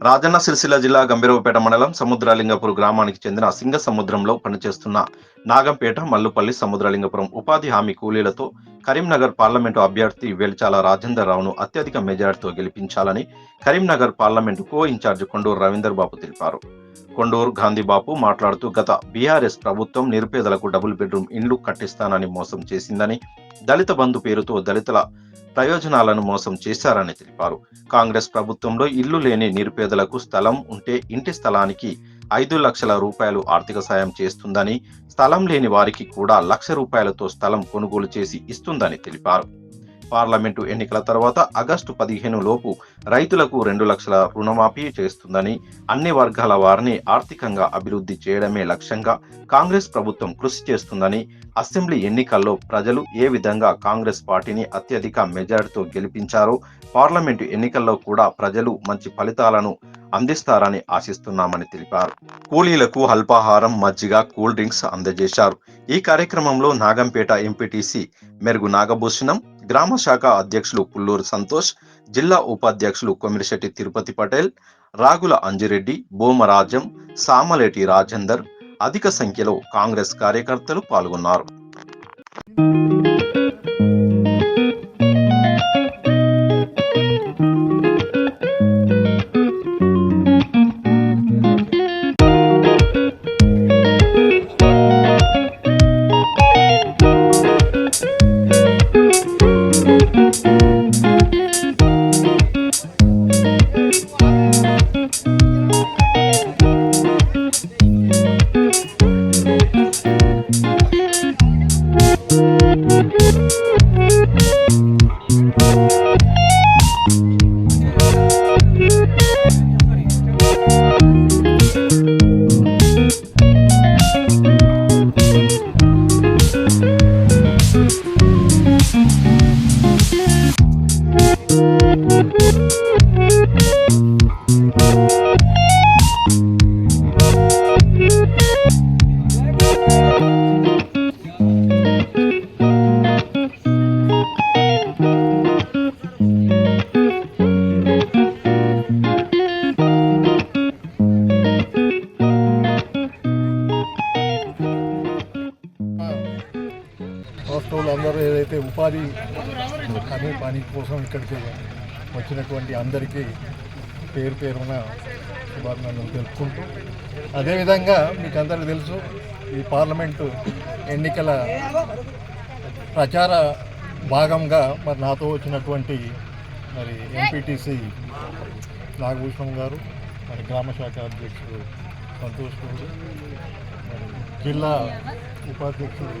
రాజన్న సిరిసిల్ల జిల్లా గంభీరవపేట మండలం సముద్రలింగపూర్ గ్రామానికి చెందిన సింగ సముద్రంలో పనిచేస్తున్న నాగంపేట మల్లుపల్లి సముద్రలింగపురం ఉపాధి హామీ కూలీలతో కరీంనగర్ పార్లమెంటు అభ్యర్థి వెల్చాల రాజేందర్ రావును అత్యధిక మెజార్టీతో గెలిపించాలని Karimnagar parliament co incharge Konduru Ravinder Babu తెలిపారు. కొండూరు గాంధీబాబు మాట్లాడుతూ గత బీఆర్ఎస్ ప్రభుత్వం నిరుపేదలకు డబుల్ బెడ్రూమ్ ఇండ్లు కట్టిస్తానని మోసం చేసిందని దళిత బంధు పేరుతో దళితుల ప్రయోజనాలను మోసం చేశారని తెలిపారు. కాంగ్రెస్ ప్రభుత్వంలో ఇల్లు లేని నిరుపేదలకు స్థలం ఉంటే ఇంటి స్థలానికి ఐదు లక్షల రూపాయలు ఆర్థిక సాయం చేస్తుందని స్థలం లేని వారికి కూడా లక్ష రూపాయలతో స్థలం కొనుగోలు చేసి ఇస్తుందని తెలిపారు. పార్లమెంటు ఎన్నికల తర్వాత ఆగస్టు పదిహేను లోపు రైతులకు రెండు లక్షల రుణమాఫీ చేస్తుందని అన్ని వర్గాల వారిని ఆర్థికంగా అభివృద్ధి చేయడమే లక్ష్యంగా కాంగ్రెస్ ప్రభుత్వం కృషి చేస్తుందని అసెంబ్లీ ఎన్నికల్లో ప్రజలు ఏ విధంగా కాంగ్రెస్ పార్టీని అత్యధిక మెజార్టీతో గెలిపించారో పార్లమెంటు ఎన్నికల్లో కూడా ప్రజలు మంచి ఫలితాలను అందిస్తారని ఆశిస్తున్నామని తెలిపారు. కూలీలకు అల్పాహారం మజ్జిగ కూల్ డ్రింక్స్ అందజేశారు. ఈ కార్యక్రమంలో నాగంపేట ఎంపీటీసీ మెరుగు నాగభూషణం గ్రామ శాఖ అధ్యక్షులు పుల్లూరు సంతోష్ జిల్లా ఉపాధ్యక్షులు కొమిరిశెట్టి తిరుపతి పటేల్ రాగుల అంజిరెడ్డి బోమరాజం సామలేటి రాజేందర్ అధిక సంఖ్యలో కాంగ్రెస్ కార్యకర్తలు పాల్గొన్నారు. అందరూ ఉపాధి హామీ పని కోసం ఇక్కడికి వచ్చినటువంటి అందరికీ పేరు పేరున శుభాభినందనలు తెలుపుకుంటూ అదేవిధంగా మీకు అందరికీ తెలుసు ఈ పార్లమెంటు ఎన్నికల ప్రచార భాగంగా మరి నాతో వచ్చినటువంటి మరి ఎంపీటీసీ నాగభూషణం గారు మరి గ్రామ శాఖ అధ్యక్షుడు సంతోష్ గారు మరి జిల్లా ఉపాధ్యక్షుడు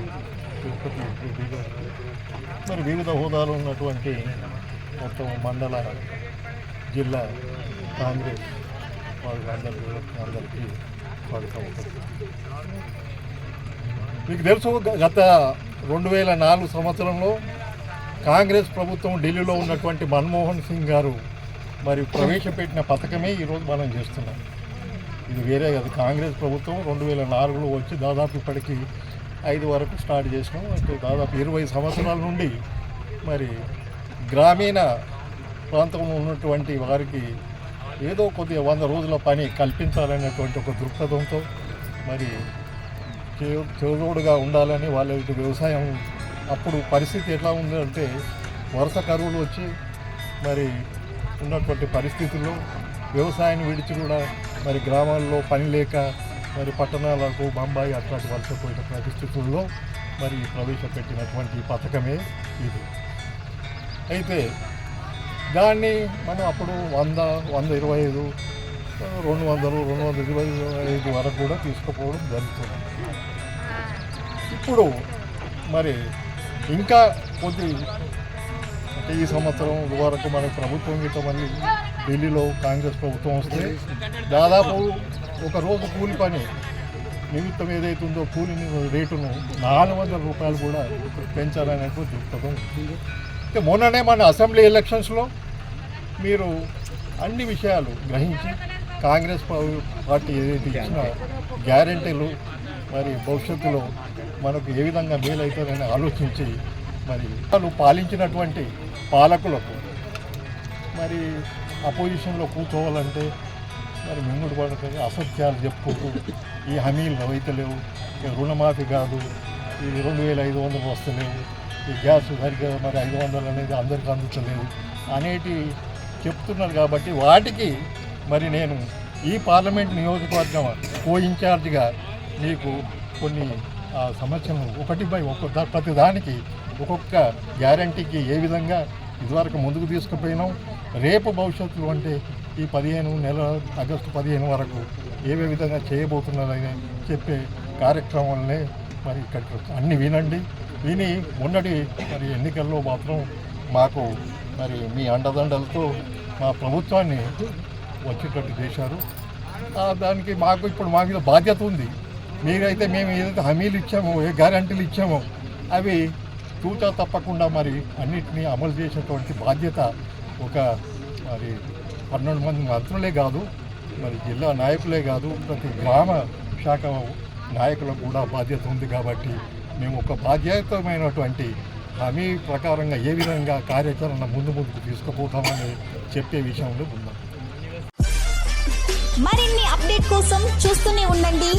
మరి వివిధ హోదాలో ఉన్నటువంటి మొత్తం మండల జిల్లా కాంగ్రెస్ వాళ్ళందరికీ అందరికీ స్వాగతం. మీకు తెలుసు గత రెండు వేల నాలుగు సంవత్సరంలో కాంగ్రెస్ ప్రభుత్వం ఢిల్లీలో ఉన్నటువంటి మన్మోహన్ సింగ్ గారు మరి ప్రవేశపెట్టిన పథకమే ఈరోజు మనం చేస్తున్నాం. ఇది వేరే కాదు. కాంగ్రెస్ ప్రభుత్వం రెండు వేల నాలుగులో వచ్చి దాదాపు ఇప్పటికి ఐదు వరకు స్టార్ట్ చేసినాం. అంటే దాదాపు ఇరవై సంవత్సరాల నుండి మరి గ్రామీణ ప్రాంతంలో ఉన్నటువంటి వారికి ఏదో కొద్దిగా వంద రోజుల పని కల్పించాలనేటువంటి ఒక దృక్పథంతో మరి చే- చేదోడుగా ఉండాలని వాళ్ళ వ్యవసాయం అప్పుడు పరిస్థితి ఎట్లా ఉందంటే వరుస కరువులు వచ్చి మరి ఉన్నటువంటి పరిస్థితుల్లో వ్యవసాయాన్ని విడిచి కూడా మరి గ్రామాల్లో పని లేక మరి పట్టణాలకు బొంబాయి అట్లాంటి వలసపోయిన పరిస్థితుల్లో మరి ప్రవేశపెట్టినటువంటి పథకమే ఇది. అయితే దాన్ని మనం అప్పుడు వంద వంద ఇరవై ఐదు రెండు వందలు రెండు వందల ఇరవై ఐదు వరకు కూడా తీసుకుపోవడం జరుగుతుంది. ఇప్పుడు మరి ఇంకా కొద్ది ఈ సంవత్సరం వరకు మనకు ప్రభుత్వం గిట్ట మళ్ళీ ఢిల్లీలో కాంగ్రెస్ ప్రభుత్వం వస్తే దాదాపు ఒక రోజు కూలి పని నిమిత్తం ఏదైతే ఉందో కూలి రేటును నాలుగు వందల రూపాయలు కూడా పెంచాలనేటువంటి దృక్పథం అయితే మొన్ననే మన అసెంబ్లీ ఎలక్షన్స్లో మీరు అన్ని విషయాలు గ్రహించి కాంగ్రెస్ పార్టీ ఏదైతే ఇచ్చిన గ్యారెంటీలు మరి భవిష్యత్తులో మనకు ఏ విధంగా మేలవుతుందని ఆలోచించి మరి వాళ్ళు పాలించినటువంటి పాలకులకు మరి అపోజిషన్లో కూర్చోవాలంటే మరి మింగుడు పడక అసత్యాలు చెప్పుకుంటూ ఈ హామీలు అయితే ఈ రుణమాఫీ కాదు. ఈ రెండు వేల ఐదు వందలు వస్తలేవు. ఈ గ్యాస్ సరిగ్గా మరి ఐదు వందలు అనేది అందరికీ అందించలేదు అనేటి చెప్తున్నారు కాబట్టి వాటికి మరి నేను ఈ పార్లమెంట్ నియోజకవర్గం కో ఇన్ఛార్జ్గా మీకు కొన్ని ఆ, ఒకటి బై ఒక్కొక్క ప్రతి దానికి ఒక్కొక్క గ్యారంటీకి ఏ విధంగా ఇదివరకు ముందుకు తీసుకుపోయినాం రేపు భవిష్యత్తులో అంటే ఈ పదిహేను నెల ఆగస్టు పదిహేను వరకు ఏవే విధంగా చేయబోతున్నారని చెప్పే కార్యక్రమాలనే మరి ఇక్కడ అన్ని వినండి. విని మొన్నటి మరి ఎన్నికల్లో మాత్రం మాకు మరి మీ అండదండలతో మా ప్రభుత్వాన్ని వచ్చేటట్టు చేశారు. దానికి మాకు ఇప్పుడు మా మీద బాధ్యత ఉంది. మీరైతే మేము ఏదైతే హామీలు ఇచ్చామో ఏ గ్యారంటీలు ఇచ్చామో అవి తూచా తప్పకుండా మరి అన్నిటినీ అమలు చేసేటువంటి బాధ్యత ఒక మరి పన్నెండు మంది మంత్రులే కాదు మరి జిల్లా నాయకులే కాదు ప్రతి గ్రామ శాఖ నాయకులకు కూడా బాధ్యత ఉంది కాబట్టి మేము ఒక బాధ్యతమైనటువంటి హామీ ప్రకారంగా ఏ విధంగా కార్యాచరణ ముందు ముందుకు తీసుకుపోతామని చెప్పే విషయంలో ఉందాం మరిన్ని అప్డేట్ కోసం చూస్తూనే ఉండండి.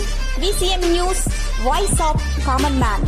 VCM news voice of common man